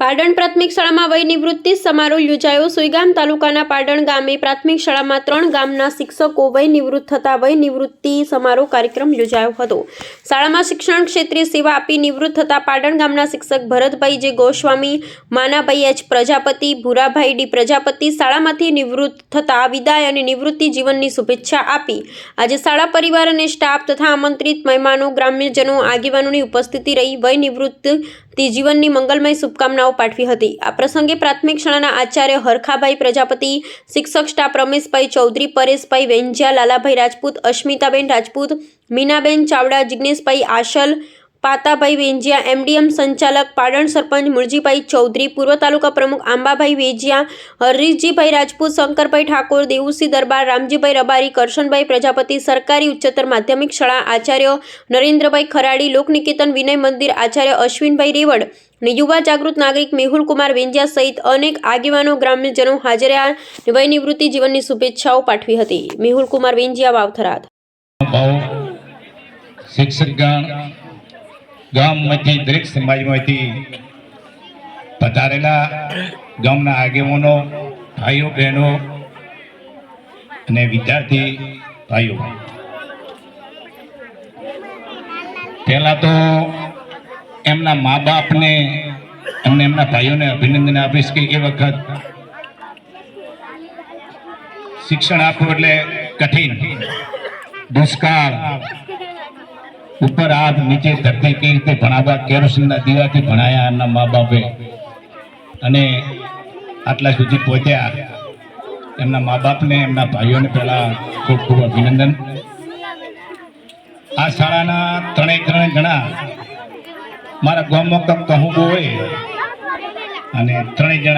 પાટણ પ્રાથમિક શાળામાં વય નિવૃત્તિ સમારોહ યોજાયો. સુઈગામ તાલુકાના પાટણ ગામે પ્રાથમિક શાળામાં ત્રણ ગામના શિક્ષકો વય નિવૃત્ત થતા વય નિવૃત્તિ સમારોહ કાર્યક્રમ યોજાયો હતો. શાળામાં શિક્ષણ ક્ષેત્રે સેવા આપી નિવૃત્ત થતા પાટણ ગામના શિક્ષક Bharatbhai J Goswami, Manabhai H Prajapati, Bhurabhai D Prajapati શાળામાંથી નિવૃત્ત થતા વિદાય અને નિવૃત્તિ જીવનની શુભેચ્છા આપી. આજે શાળા પરિવાર અને સ્ટાફ તથા આમંત્રિત મહેમાનો, ગ્રામ્યજનો આગેવાનોની ઉપસ્થિતિ રહી. વય નિવૃત્તિ જીવનની મંગલમય શુભકામનાઓ પાઠવી હતી. આ પ્રસંગે પ્રાથમિક શાળાના આચાર્ય હરખાભાઈ પ્રજાપતિ, શિક્ષક સ્ટાફ રમેશભાઈ ચૌધરી, પરેશભાઈ વેંજિયા, લાલાભાઈ રાજપૂત, અશ્મિતાબેન રાજપૂત, મીનાબેન ચાવડા જિજ્ઞેશભાઈ આશલ પાતાભાઈ વેંજિયા, એમડીએમ સંચાલક પાટણ સરપંચ મુરજીભાઈ ચૌધરી, પૂર્વ તાલુકા પ્રમુખ આંબાભાઈ વેજિયા, હરીશજીભાઈ રાજપૂત, શંકરભાઈ ઠાકોર દેવુસિંહ દરબાર, રામજીભાઈ રબારી, કરશનભાઈ પ્રજાપતિ, સરકારી ઉચ્ચતર માધ્યમિક શાળા આચાર્ય નરેન્દ્રભાઈ ખરાડી, લોકનિકેતન વિનય મંદિર આચાર્ય અશ્વિનભાઈ રેવડ અને યુવા જાગૃત નાગરિક મેહુલ કુમાર વેંજિયા સહિત અનેક આગેવાનો ગ્રામ્યજનો હાજર રહ્યા. અને વય નિવૃત્તિ જીવનની શુભેચ્છાઓ પાઠવી હતી. મેહુલ કુમાર વેંજિયા વાવથરાદ. શિક્ષકગણ ગામમાંથી, દરેક સમાજમાંથી પધારેલા ગામના આગેવાનો, ભાઈઓ, બહેનો અને વિદ્યાર્થી ભાઈઓ. પહેલાં તો એમના મા બાપને એમને એમના ભાઈઓને અભિનંદન આપીશ કે એ વખત શિક્ષણ આપવું એટલે કઠિન, દુષ્કાળ ઉપર હાથ, નીચે ધરતી કઈ રીતે ભણાવવા, કેરોસીનના દીવાથી ભણાયા એમના મા બાપે અને આટલા સુધી પહોંચ્યા. એમના મા બાપને એમના ભાઈઓને પહેલા ખૂબ ખૂબ અભિનંદન. આ શાળાના ત્રણેય ત્રણે જણા મારા ગામમાં કહું હોય. અને ત્રણેય જણા